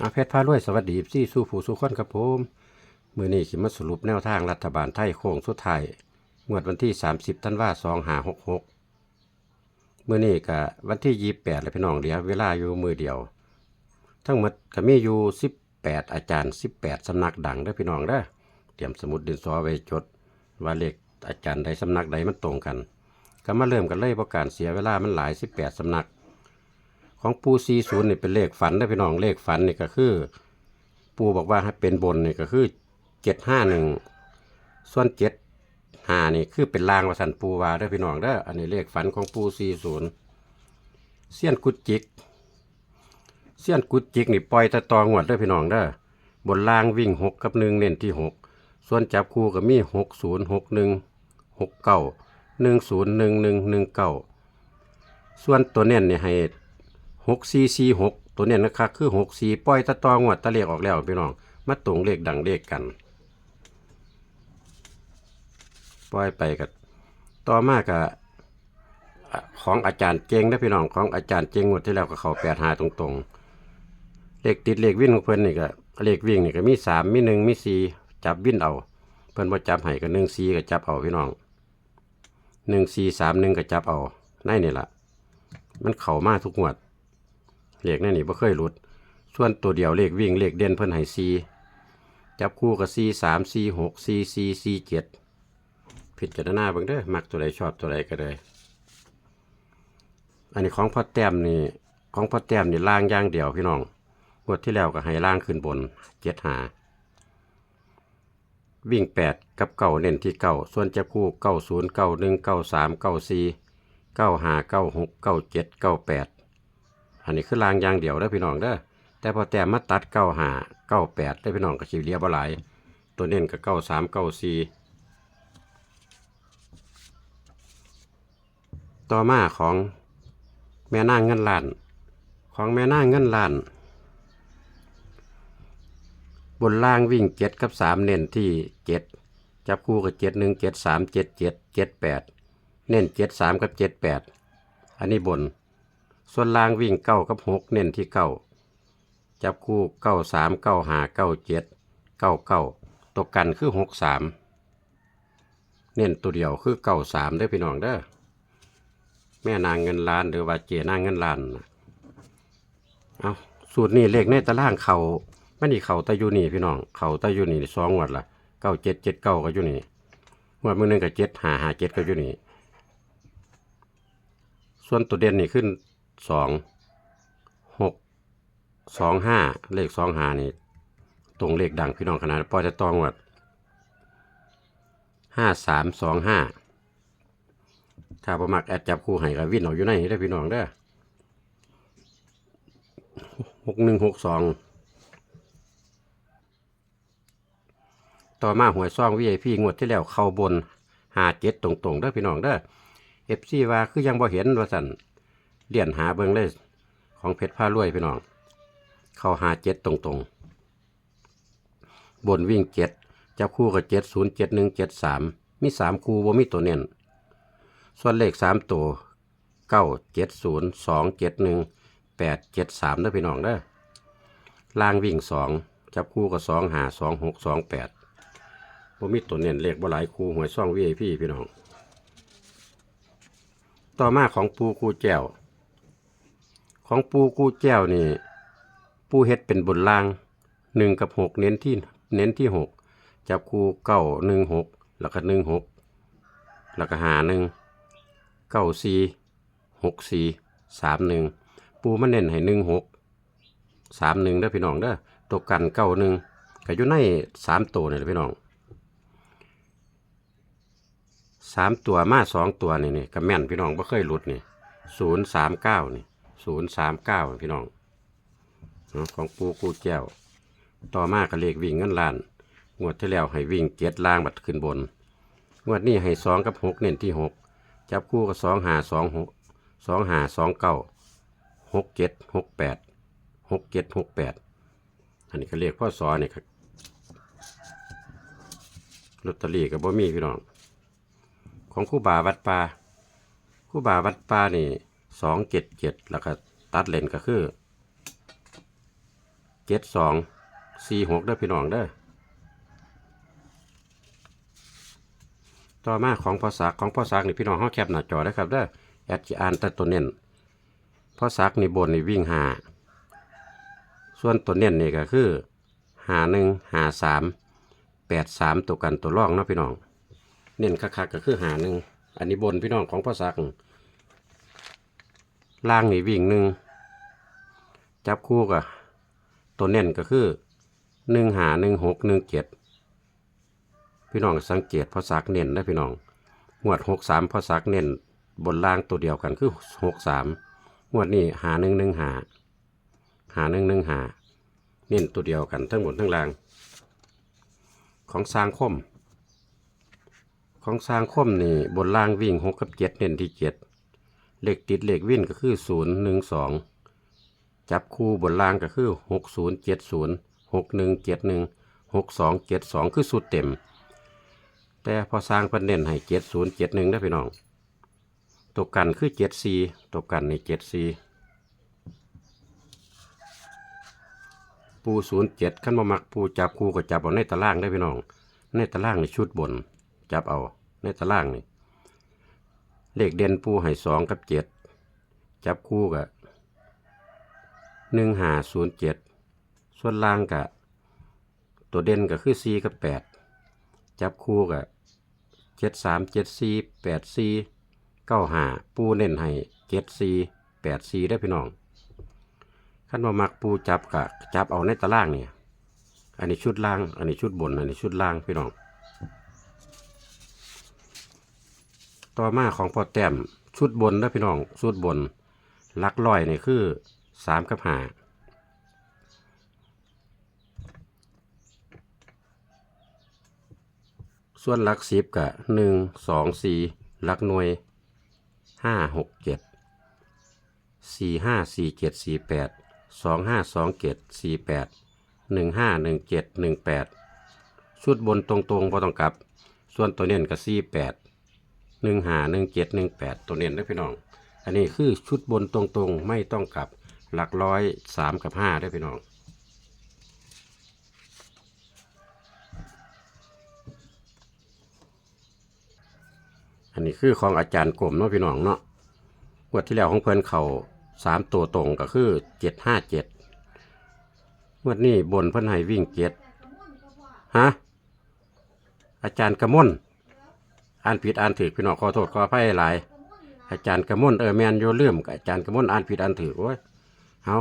อาเพชรพารวยสวัสดีซี่สู้ผู้สู้คนครับผมมือนี้ขิมาสรุปแนวทางรัฐบาลไทยโค้งสุดท้ายงวดวันที่ 30ธันวาสองหาหกหกมือนี้กะวันที่ยี่แปดเลยพี่น้องเดียวเวลาอยู่มือเดียว ทั้งหมดก็มีอยู่สิบแปดอาจารย์สิบแปดสำนักดังเด้อพี่น้องเด้อเตรียมสมุดดินสอไว้จด ว่าเลขอาจารย์ใดสำนักใดมันตรงกัน ก็มาเริ่มกันเลยเพราะการเสียเวลามันหลายสิบแปดสำนัก ของปูซีศูนย์นี่เป็นเลขฝันได้พี่น้องเลขฝันนี่ก็คือ ปูบอกว่าให้เป็นบนนี่ก็คือเจ็ดห้าหนึ่งส่วนเจ็ดห้านี่คือเป็นลางวสันปูวาได้อพี่น้องเด้ออันนี้เลขฝันของปูซีศูนย์เสี้ยนกุจิกเสี้ยนกุจิกนี่ปล่อยตะตองวดได้อพี่น้องเด้อบนล่างวิ่งหกกับหนึ่งเน้นที่หกส่วนจับคู่ก็มีหกศูนย์หกหนึ่งหกเก้าหนึ่งศูนย์หนึ่งหนึ่งหนึ่งเก้าส่วนตัวเน้นนี่ให้ หกสี่สี่หกตัวเนี้นะครับคือหกสี่ปล่อยตะตองวดตะเลขออกแล้วพี่น้องมาตรงเลขดังเลขกันปล่อยไปกับต่อมากับของอาจารย์เจงนะพี่น้องของอาจารย์เจงงวดที่แล้วก็เขาแปดหาตรงๆเลขติดเลขวิ่งของเพิ่นนี่ก็เลขวิ่งนี่ก็มีสามมีหนึ่งมีสี่จับวิ่นเอา เพิ่นบ่จับให้ก็หนึ่งสี่ก็จับเอาพี่น้องหนึ่งสี่สามหนึ่งก็จับเอาในนี่ล่ะมันเข้ามาทุกงวด เลขนั่นนี่บ่เคยหลุด ส่วนตัวเดียวเลขวิ่งเลขเด่นเพิ่นให้ซีจับคู่กับซีสามซีหกซีซีซีเจ็ดผิดจารณาเบิ่งเด้อมักตัวใดชอบตัวใดก็เลยอันนี้ของพ่อแต้มนี่ของพ่อแต้มนี่ล่างอย่างเดียวพี่น้องงวดที่แล้วก็ให้ล่างขึ้นบนเจ็ดหาวิ่งแปดกับเก้าเน้นที่เก้าส่วนจับคู่เก้าศูนย์เก้าหนึ่งเก้าสามเก้าสี่เก้าห้าเก้าหกเก้าเจ็ดเก้าแปด อันนี้คือรางอย่างเดียวเด้พี่น้องเด้อแต่พอแต้มมาตัดเก้าหาเก้าแปดได้พี่น้องก็สิเหลียบหลาย ตัวเน้นก็เก้าสามเก้าสี่ต่อมาของแม่นางเงินล้าน ของแม่นางเงินล้าน บนล่างวิ่งเจ็ดกับสามเน้นที่เจ็ดจับคู่กับเจ็ดหนึ่งเจ็ดสามเจ็ดเจ็ดเจ็ดแปดเน้นเจ็ดสามกับเจ็ดแปดอันนี้บน ส่วนล่างวิ่งเก้ากับหกเน้นที่เก้าจับคู่เก้าสามเก้าหาเก้าเจ็ดเก้าเก้าตกกันคือหกสามเน้นตัวเดียวคือเก้าสามได้พี่น้องเด้อแม่นางเงินล้านหรือว่าเจนางเงินล้านเอาสูตรนี้เลขในตารางเขาไม่นี่เขาตะอยูนี่พี่น้องเขาตะอยูนี่สองงวดละเก้าเจ็ดเจ็ดเก้าก็อยู่นี่งวดมือหนึ่งกับเจ็ดหาหาเจ็ดก็อยู่นี่ส่วนตัวเด่นนี่ขึ้น สองหกสองห้าเลขสองห้านี่ตรงเลขดังพี่น้องขนาดปอจะตองวัดห้าสามสองห้าถ้าประมักแอดจับคู่ให้กับวินเอาอยู่ในได้พี่น้องเด้อหกหนึ่งหกสองต่อมาหวยซ่องวีไอพีงวดที่แล้วเข้าบนหาเจ็ดตรงๆเด้อพี่น้องเด้อเอฟซีว่าคือยังบ่เห็นว่าสัน เลี่ยนหาเบิ่งเลยของเพชรผ้ารวยพี่น้อง เข้าหาเจ็ดตรงๆ บนวิ่งเจ็ดจับคู่กับเจ็ดศูนย์เจ็ดหนึ่งเจ็ดสามมีสามคู่บ่มีตัวเน้นส่วนเลขสามตัวเก้าเจ็ดศูนย์สองเจ็ดหนึ่งแปดเจ็ดสามเด้อพี่น้องเด้อล่างวิ่งสองจับคู่กับสองหาสองหกสองแปดบ่มีตัวเน้นเลขบ่หลายคู่หวยซ่องวีไอพี่พี่น้อง ต่อมาของปูกูแก้ว ของปูกูแก้วนี่ปูเฮ็ดเป็นบนล่างหนึ่งกับหกเน้นที่เน้นที่หกจับคูเก้าหนึ่งหกแล้วก็หนึ่งหกแล้วก็หาหนึ่งเก้าสี่หกสี่สามหนึ่งปูมันเน้นให้หนึ่งหกสามหนึ่งเด้อพี่น้องเด้อตกกันเก้าหนึ่งก็อยู่ในสามตัวนี่แหละพี่น้องสามตัวมาสองตัวนี่นี่ก็แม่นพี่น้องบ่เคยหลุดนี่ศูนย์สามเก้านี่ ศูนย์สามเก้าพี่น้องของปูกูแก้ว ต่อมาก็เลขวิ่งเงินล้าน งวดที่แล้วให้วิ่งเจ็ดล่างบัดขึ้นบน งวดนี้ให้สองกับหกเน้นที่หกจับคู่กับสองหาสองหกสองหาสองเก้าหกเจ็ดหกแปดหกเจ็ดหกแปดอันนี้ก็เรียกพ่อสอนี่ครับลอตเตอรี่กับบ่มีพี่น้อง ของคู่บ่าวัดป่าคู่บ่าวัดป่านี่ สองเจ็ดเจ็ดแล้วก็ตัดเลนก็คือเจ็ดสองสี่หกเด้พี่น้องเด้ต่อมาของภาษาของภาษานี่พี่น้องห้องแคปหน้าจอได้ครับเด้แอดจีอ่านแต่ตัวเน้นภาษานี่บนนี่วิ่งหาส่วนตัวเน้นนี่ก็คือหาหนึ่งหาสามแปดสามตัวกันตัวร่องเนาะพี่น้อง เน้นคักๆก็คือหาหนึ่งอันนี้บนพี่น้องของภาษา ล่างนี่วิ่งหนึ่งจับคู่กับตัวเน้นก็คือหนึ่งหาหนึ่งหกหนึ่งเจ็ดพี่น้องสังเกตภาษาเน้นนะพี่น้องงวดหกสามภาษาเน้นบนล่างตัวเดียวกันคือหกสามงวดนี้หาหนึ่งหนึ่งหาหาหนึ่งหนึ่งหาเน้นตัวเดียวกันทั้งหมดทั้งล่าง ของสร้างคม ของสร้างคมนี่บนล่างวิ่งหกกับเจ็ดเน้นที่เจ็ด เลขติดเลขวิ่นก็คือศูนย์หนึ่งสองจับคู่บนล่างก็คือหกศูนย์เจ็ดศูนย์หกหนึ่งเจ็ดหนึ่งหกสองเจ็ดสองคือสุดเต็ม แต่พอสร้างเพันเน้นให้เจ็ดศูนย์เจ็ดหนึ่งนะพี่น้องตัวกันคือเจ็ดซีตัวกันในเจ็ดซีปูศูนย์เจ็ดขั้นมามักปูจับคู่ก็จับเอาในตารางได้พี่น้อง ในตารางในชุดบน จับเอาในตารางนี่ เลขเด่นปูให้สองกับเจ็ดจับคู่กับหนึ่งหาศูนย์เจ็ดส่วนล่างกับตัวเด่นก็คือสี่กับแปดจับคู่กับเจ็ดสามเจ็ดสี่แปดสี่เก้าหาปูเน้นให้เจ็ดสี่แปดสี่ได้พี่น้องขั้นมามักปูจับกับจับเอาในตารางเนี่ยอันนี้ชุดล่าง อันนี้ชุดบน อันนี้ชุดล่างพี่น้อง ต่อมาของพอแต้มชุดบนนะพี่น้องชุดบนลักร้อยนี่คือสามกับห้าส่วนหลักสิบกับหนึ่งสองสี่หลักหน่วยห้าหกเจ็ดสี่ห้าสี่เจ็ดสี่แปดสองห้าสองเจ็ดสี่แปดหนึ่งห้าหนึ่งเจ็ดหนึ่งแปดชุดบนตรงๆพอต้องกลับ ส่วนตัวเน้นก็สี่แปด หนึ่งห้าหนึ่งเจ็ดหนึ่งแปดตัวเน้นได้พี่น้อง อันนี้คือชุดบนตรงๆไม่ต้องกลับหลักร้อยสามกับห้าได้พี่น้องอันนี้คือของอาจารย์กลมเนาะพี่น้องเนาะงวดที่แล้วของเพิ่อนเขาสามตัวตรงก็คือเจ็ดห้าเจ็ดงวดนี้บนเพิ่อนให้วิ่งเจ็ดฮะอาจารย์กระมน อ่านผิดอ่านถือพี่น้องขอโทษขออภัยหลาย อาจารย์กระมนเออแมนโยเลื่อมกับอาจารย์กระมนอ่านผิดอ่านถือโอ้ยเอา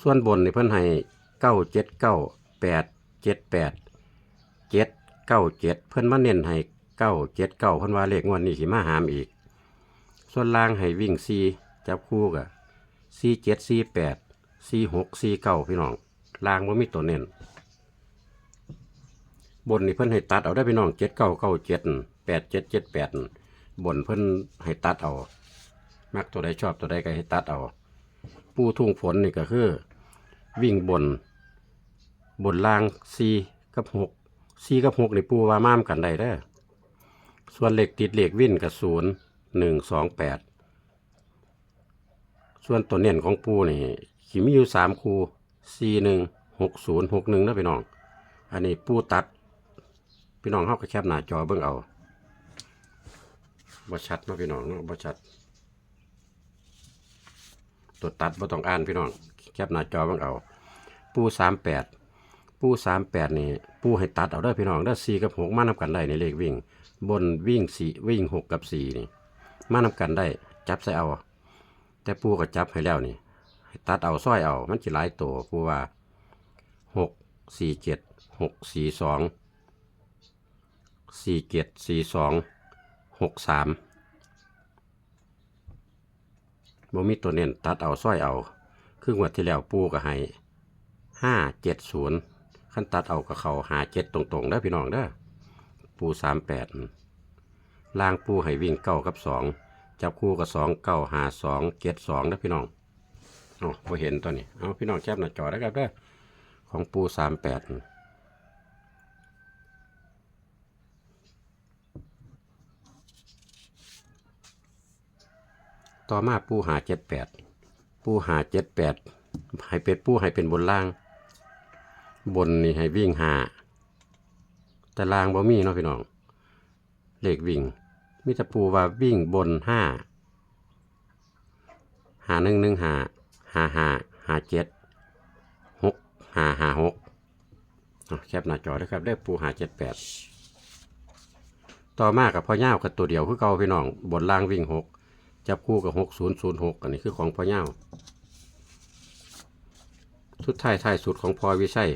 ส่วนบนนี่เพิ่นให้เก้าเจ็ดเก้าแปดเจ็ดแปดเจ็ดเก้าเจ็ดเพิ่นมาเน้นให้เก้าเจ็ดเก้าเพิ่นว่าเลขงวดนี้สิมาหามอีก ส่วนล่างให้วิ่งซีจับคู่กับซีเจ็ดซีแปดซีหกซีเก้าพี่น้องล่างว่ามีตัวเน้นบนนี่เพิ่นให้ตัดเอาได้พี่น้องเจ็ดเก้าเก้าเจ็ด แปดเจ็ดเจ็ดแปดบนเพิ่นให้ตัดเอา มักตัวใดชอบตัวใดก็ให้ตัดเอา ปูทุ่งฝนนี่ก็คือ วิ่งบน บนล่างสี่กับหกสี่กับหกนี่ปูว่าม่ามกันได้เด้อส่วนเหล็กติดเหล็กวิ่นกับศูนย์หนึ่งสองแปดส่วนตัวเน่นของปูนี่ขีมีอยู่สามคูสี่หนึ่งหกศูนย์หกหนึ่งนะพี่น้อง อันนี้ปูตัด พี่น้องเข้าก็แคบหน้าจอเบิ่งเอา บ่ชัดเนาะพี่น้องเนาะบ่ชัด ตัวตัดบ่ต้องอ่านพี่น้องแคบหน้าจอเบิ่งเอา ปูสามแปดปูสามแปดนี่ ปูให้ตัดเอาได้พี่น้องได้สี่กับหกมานำกันได้ในเลขวิ่ง บนวิ่งสี่วิ่งหกกับสี่นี่ มานำกันได้ จับใส่เอา แต่ปูก็จับให้แล้วนี่ให้ตัดเอาซ้อยเอา มันจะหลายตัวปูว่าหกสี่เจ็ดหกสี่สองสี่เจ็ดสี่สอง หกสามบ่มีตัวเน้นตัดเอาซ้อยเอาครึ่งวันที่แล้วปูก็ให้ห้าเจ็ดศูนย์ขั้นตัดเอากับเขาหาเจ็ดตรงๆได้พี่น้องเด้อปูสามแปดล่างปูให้วิ่งเก้ากับสองจับคู่กับสองเก้าหาสองเจ็ดสองนะพี่น้องอ๋อเห็นตัวนี้ เอาพี่น้องแคบหน้าจอได้ครับเด้อของปูสามแปด ต่อมาปูหาเจ็ดแปดปูหาเจ็ดแปดให้เป็นปูให้เป็นบนล่าง บนนี่ให้วิ่งหาแต่ล่างบ่มีเนาะพี่น้องเลขวิ่งมิตรปูว่าวิ่งบนห้าหาหนึ่งหนึ่งหาหาหาหาเจ็ดหกหาหาหกแคปหน้าจอด้วยครับได้ปูหาเจ็ดแปดต่อมากับพ่อเง่ากับตัวเดียวคือเก่าพี่น้องบนล่างวิ่งหก จับคู่กับหกศูนย์ศูนย์หกอันนี้คือของพ่อเง่าสุดท้ายท้ายสุดของพอวิชัย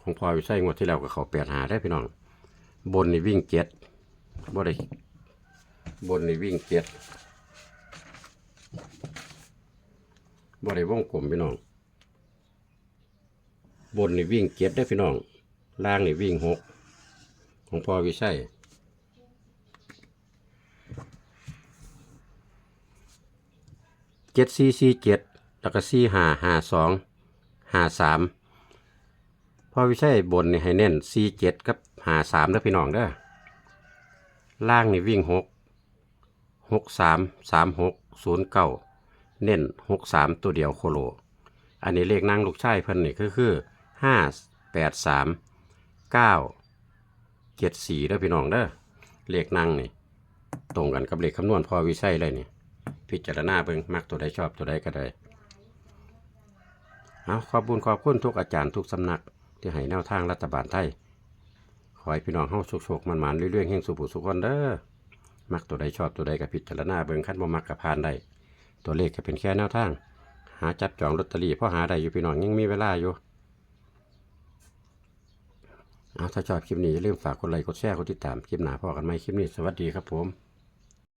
ของพอวิชัยงวดที่แล้วกับเขาแปดหาได้พี่น้อง บนนี่วิ่งเจ็ดบ่ได้บนนี่วิ่งเจ็ดบ่ได้วงกลมพี่น้อง บนนี่วิ่งเจ็ดได้พี่น้อง ล่างนี่วิ่งหกของพอวิชัย เจ็ดสี่สี่เจ็ดแล้วก็สี่ห้าห้าสองห้าสามพอวิชัยบนนี่ให้เน้นสี่เจ็ดกับห้าสามเด้อพี่น้องเด้อล่างนี่วิ่งหกหกสามสามหกศูนย์เก้าเน้นหกสามตัวเดียวโคโล อันนี้เลขนั่งลูกชายเพิ่นนี่ก็คือห้าแปดสามเก้าเจ็ดสี่เด้อพี่น้องเด้อเลขนั่งนี่ตรงกันกับเลขคำนวณพอวิชัยเลยนี่ พิจารณาเบิ่งมักตัวใดชอบตัวใดก็ได้เอาขอบุญขอบคุณทุกอาจารย์ทุกสำนักที่ให้แนวทางรัฐบาลไทย ขอให้พี่น้องเฮาสุขๆมันๆเรื่อยๆแห่งสุขุสุขคนเด้อมักตัวใดชอบตัวใดก็พิจารณาเบิ่งคันบ่มักก็ผ่านได้ตัวเลขก็เป็นแค่แนวทาง หาจับจองลอตเตอรี่พอหาได้อยู่พี่น้องยังมีเวลาอยู่เอาถ้าชอบคลิปนี้อย่าลืมฝากกดไลค์กดแชร์กดติดตามคลิปหน้าพอกันไหมคลิปนี้สวัสดีครับผม